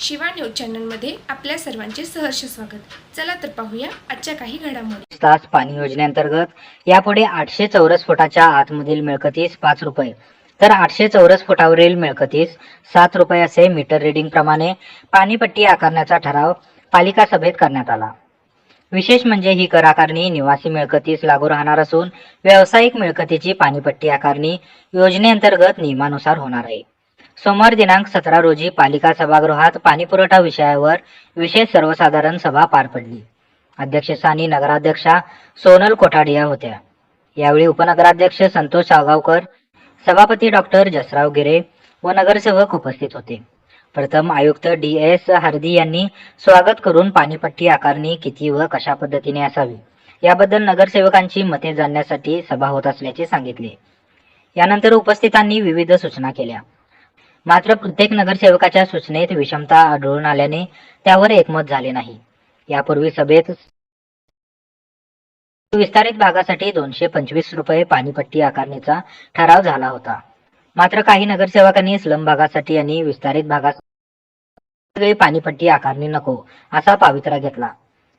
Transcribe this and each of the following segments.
Shiva news चॅनलमध्ये आपल्या सर्वांचे सहर्ष स्वागत. चला तर पाहूया आजच्या काही घडामोडी. तास पाणी योजनेअंतर्गत यापुढे आठशे चौरस फुटाच्या आतमधील मिळकतीस पाच रुपये. तर आठशे चौरस फुटावरील मिळकतीस सात रुपये असे मीटर रिडिंग प्रमाणे पाणीपट्टी आकारण्याचा ठराव पालिका सभेत करण्यात आला. विशेष म्हणजे ही कर आकारणी निवासी मिळकतीस लागू राहणार असून व्यावसायिक मिळकतीची पाणीपट्टी आकारणी योजनेअंतर्गत नियमानुसार होणार आहे. सोमवार दिनांक सतरा रोजी पालिका सभागृहात पाणीपुरवठा विषयावर विशेष सर्वसाधारण सभा पार पडली. अध्यक्षस्थानी नगराध्यक्षा सोनल कोठाडिया होत्या. यावेळी उपनगराध्यक्ष संतोष साळगावकर सभापती डॉक्टर जसराव गिरे व नगरसेवक उपस्थित होते. प्रथम आयुक्त डी एस हार्दी यांनी स्वागत करून पाणीपट्टी आकारणी किती व कशा पद्धतीने असावी याबद्दल नगरसेवकांची मते जाणण्यासाठी सभा होत असल्याचे सांगितले. यानंतर उपस्थितांनी विविध सूचना केल्या. मात्र प्रत्येक नगरसेवकाच्या सूचनेत विषमता आढळून आल्याने त्यावर एकमत झाले नाही. यापूर्वी सभेत विस्तारित भागासाठी दोनशे पंचवीस रुपये पाणीपट्टी आकारणीचा ठराव झाला होता. मात्र काही नगरसेवकांनी स्लम भागासाठी आणि विस्तारित भागासाठी पाणीपट्टी आकारणी नको असा पावित्रा घेतला.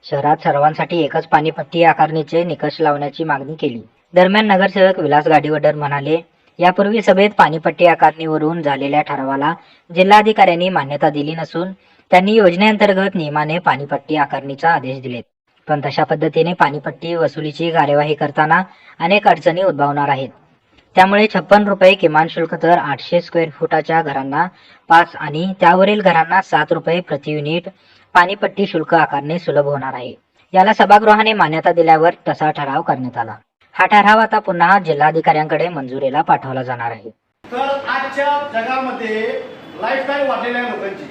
शहरात सर्वांसाठी एकच पाणीपट्टी आकारणीचे निकष लावण्याची मागणी केली. दरम्यान नगरसेवक विलास गाडीवडर म्हणाले यापूर्वी सभेत पाणीपट्टी आकारणीवरून झालेल्या ठरावाला जिल्हाधिकाऱ्यांनी मान्यता दिली नसून त्यांनी योजनेअंतर्गत नियमाने पाणीपट्टी आकारणीचा आदेश दिलेत पण तशा पद्धतीने पाणीपट्टी वसुलीची कार्यवाही करताना अनेक अडचणी उद्भवणार आहेत. त्यामुळे छप्पन रुपये किमान शुल्क तर आठशे स्क्वेअर फुटाच्या घरांना पाच आणि त्यावरील घरांना सात रुपये प्रति युनिट पाणीपट्टी शुल्क आकारणे सुलभ होणार आहे. याला सभागृहाने मान्यता दिल्यावर तसा ठराव करण्यात आला. हा ठराव आता पुन्हा जिल्हाधिकाऱ्यांकडे मंजुरीला पाठवला जाणार आहे. तर आजच्या जगामध्ये लाईफस्टाईल वाढलेल्या आहे लोकांची.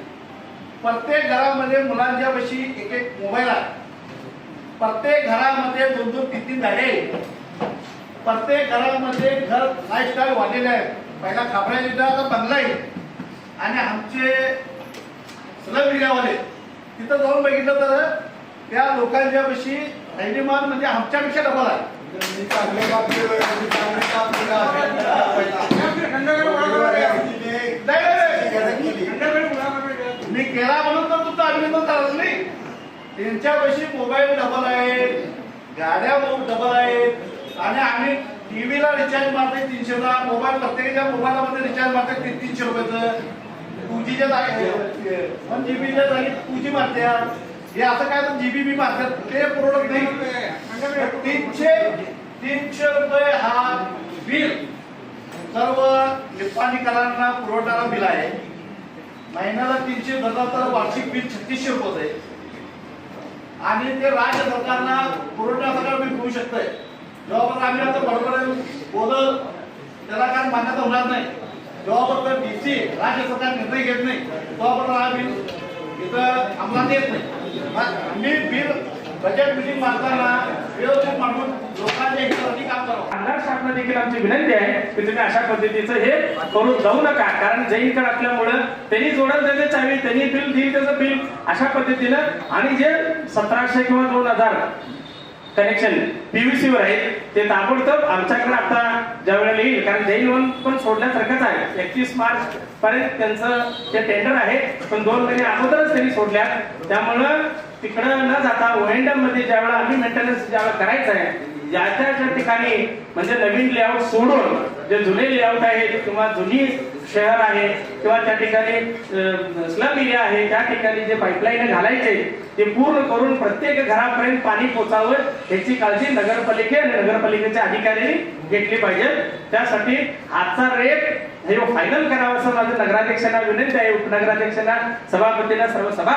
प्रत्येक घरामध्ये मुलांच्या पाशी एक एक मोबाईल आहे. प्रत्येक घरामध्ये दोन दोन तीन तीन गाड्या प्रत्येक घरामध्ये घर लाईफस्टाईल वाढलेले आहे. पहिला खापऱ्या जिल्हा आता बंगला आहे. आणि आमचे स्लम एरियावाले तिथं जाऊन बघितलं तर त्या लोकांच्या पाशी हैदीमान म्हणजे आमच्यापेक्षा डबल आहे. मी केला म्हणून तर तुमचं अभिनंदन करायचं नाही. त्यांच्यापाशी मोबाईल डबल आहेत गाड्या डबल आहेत. आणि आम्ही टीव्हीला रिचार्ज मारतोय तीनशेला मोबाईल प्रत्येकाच्या मोबाईलमध्ये रिचार्ज मारतोय तीन तीनशे रुपयाचं. टू जीच्या जागी वन जीबीच्या जागी टू जी मारते हे असं काय तर जीबी बी मारतात ते प्रोडक्ट नाही. तीनशे तीनशे रुपये हा बिल सर्व निपाणीकरांना पुरवठारा बिल आहे. महिन्याला तीनशे भरला तर वार्षिक बिल छत्तीसशे रुपये आहे आणि ते राज्य सरकारला पुरवठा सरकार बिल होऊ शकतंय. जेव्हा आम्ही आता बरोबर बोलत त्याला काय मान्यता होणार नाही. जेव्हापर्यंत डीसी राज्य सरकार निर्णय घेत नाही तेव्हापर्यंत हा बिल इथं अंमलात येत नाही. बजेट मिटिंग मारताना व्यवस्थित मांडून लोकांच्या हितासाठी काम करावं. आमदार साहेबांना देखील आमची विनंती आहे की तुम्ही अशा पद्धतीचं हे करून जाऊ नका. कारण जैनकडे असल्यामुळं त्यांनी जोडत त्याचे चावी त्यांनी बिल देईल त्याचं बिल अशा पद्धतीनं आणि जे सतराशे किंवा दोन हजार कनेक्शन पीव्हीसी वर आहे ते ताबडतोब आमच्याकडे आता ज्या वेळेला येईल कारण जैन वन पण सोडण्यासारखंच आहे. एकतीस मार्च पर्यंत त्यांचं ते टेंडर आहे पण दोन महिने अगोदरच त्यांनी सोडल्या. त्यामुळं तिकडं न जाता ओएंडममध्ये ज्यावेळेला आम्ही मेंटेनन्स ज्यावेळेला करायचं आहे ज्या त्या ठिकाणी म्हणजे नवीन लेआउट सोडून जे जुने लेआउट आहेत किंवा जुनी शहर आहे किंवा त्या ठिकाणी स्लम एरिया आहे त्या ठिकाणी जे पाईपलाईन घालायचे ते पूर्ण करून प्रत्येक घरापर्यंत पाणी पोचावं याची काळजी नगरपालिके आणि नगरपालिकेच्या अधिकाऱ्यांनी घेतली पाहिजे. त्यासाठी आजचा रेट हे फायनल करावा असं माझं नगराध्यक्षांना विनंती आहे उपनगराध्यक्षांना सभापतींना सर्व सभा